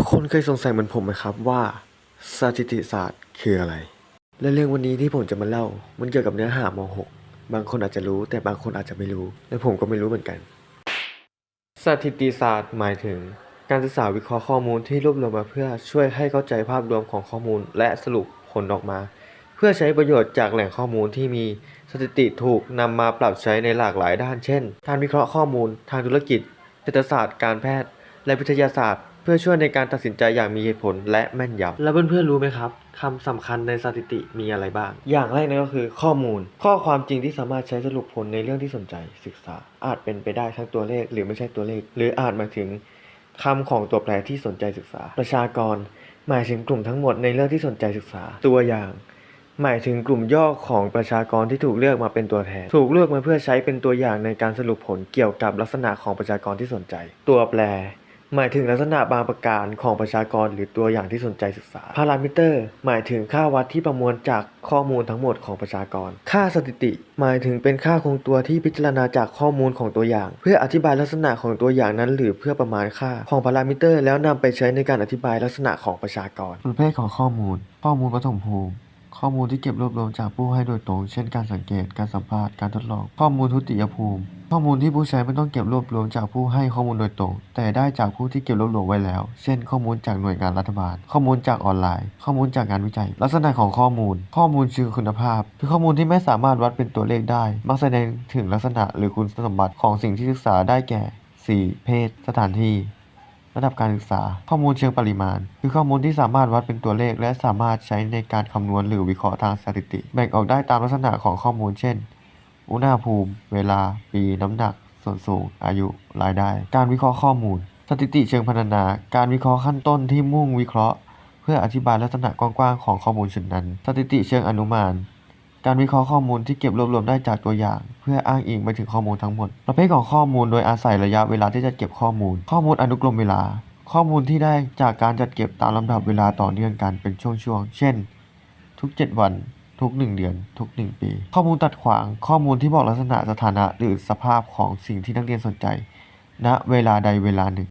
ทุกคนเคยสงสัยเหมือนผมไหมครับว่าสถิติศาสตร์คืออะไร และเรื่องวันนี้ที่ผมจะมาเล่า มันเกี่ยวกับเนื้อหาม6บางคนอาจจะรู้แต่บางคนอาจจะไม่รู้ และผมก็ไม่รู้เหมือนกัน สถิติศาสตร์หมายถึง การศึกษาวิเคราะห์ข้อมูลที่รวบรวมมาเพื่อช่วยให้เข้าใจภาพรวมของข้อมูล และสรุปผลออกมา เพื่อใช้ประโยชน์จากแหล่งข้อมูลที่มีสถิติถูกนำมาปรับใช้ในหลากหลายด้าน เช่น การวิเคราะห์ข้อมูล ทางธุรกิจเศรษฐศาสตร์การแพทย์ และวิทยาศาสตร์ พื่อช่วยในการตัดสินใจอย่างมีเหตุผลและแม่นยำแล้วเพื่อนๆรู้ไหมครับคำสำคัญในสถิติมีอะไรบ้าง อย่างแรกนั่นก็คือข้อมูล ข้อความจริงที่สามารถใช้สรุปผลในเรื่องที่สนใจศึกษา อาจเป็นไปได้ทั้งตัวเลขหรือไม่ใช่ตัวเลข หรืออาจหมายถึงคำของตัวแปรที่สนใจศึกษา ประชากร หมายถึงกลุ่มทั้งหมดในเรื่องที่สนใจศึกษา ตัวอย่าง หมายถึงกลุ่มย่อของประชากรที่ถูกเลือกมาเป็นตัวแทน ถูกเลือกมาเพื่อใช้เป็นตัวอย่างในการสรุปผลเกี่ยวกับลักษณะของประชากรที่สนใจ ตัวแปร หมายถึงลักษณะบางประการของประชากรหรือตัวอย่างที่สนใจศึกษา พารามิเตอร์ หมายถึงค่าวัดที่ประมวลจากข้อมูลทั้งหมดของประชากร ค่าสถิติ หมายถึงเป็นค่าคงตัวที่พิจารณาจากข้อมูลของตัวอย่าง เพื่ออธิบายลักษณะของตัวอย่างนั้น หรือเพื่อประมาณค่าของพารามิเตอร์ แล้วนำไปใช้ในการอธิบายลักษณะของประชากร ประเภทของข้อมูล ข้อมูลปฐมภูมิข้อมูลที่เก็บรวบรวมจากผู้ให้โดยตรง เช่น การสังเกต การสัมภาษณ์ การทดลอง ข้อมูลทุติยภูมิ ข้อมูลที่ผู้ใช้ไม่ต้องเก็บรวบรวมจากผู้ให้ข้อมูลโดยตรง แต่ได้จากผู้ที่เก็บรวบรวมไว้แล้ว เช่น ข้อมูลจากหน่วยงานรัฐบาล ข้อมูลจากออนไลน์ ข้อมูลจากงานวิจัย ลักษณะของข้อมูล ข้อมูลเชิงคุณภาพ คือข้อมูลที่ไม่สามารถวัดเป็นตัวเลขได้ มักแสดงถึงลักษณะหรือคุณสมบัติของสิ่งที่ศึกษาได้แก่ 4. เพศ สถานที่ระดับการศึกษา ข้อมูลเชิงปริมาณ คือข้อมูลที่สามารถวัดเป็นตัวเลข และสามารถใช้ในการคำนวณหรือวิเคราะห์ทางสถิติ แบ่งออกได้ตามลักษณะของข้อมูลเช่น อุณหภูมิ เวลา ปี น้ำหนัก ส่วนสูง อายุ รายได้ การวิเคราะห์ข้อมูล สถิติเชิงพรรณนา การวิเคราะห์ขั้นต้นที่มุ่งวิเคราะห์ เพื่ออธิบายลักษณะกว้างๆของข้อมูลชุดนั้น สถิติเชิงอนุมาน การวิเคราะห์ข้อมูลที่เก็บรวบรวมได้จากตัวอย่าง เพื่ออ้างอิงไปถึงข้อมูลทั้งหมด ประเภทของข้อมูลโดยอาศัยระยะเวลาที่จะเก็บข้อมูล ข้อมูลอนุกรมเวลา ข้อมูลที่ได้จากการจัดเก็บตามลำดับเวลาต่อเนื่องกันเป็นช่วงๆ เช่น ทุก 7 วัน ทุก 1 เดือน ทุก 1 ปี ข้อมูลตัดขวาง ข้อมูลที่บอกลักษณะสถานะหรือสภาพของสิ่งที่นักเรียนสนใจ ณ เวลาใดเวลาหนึ่ง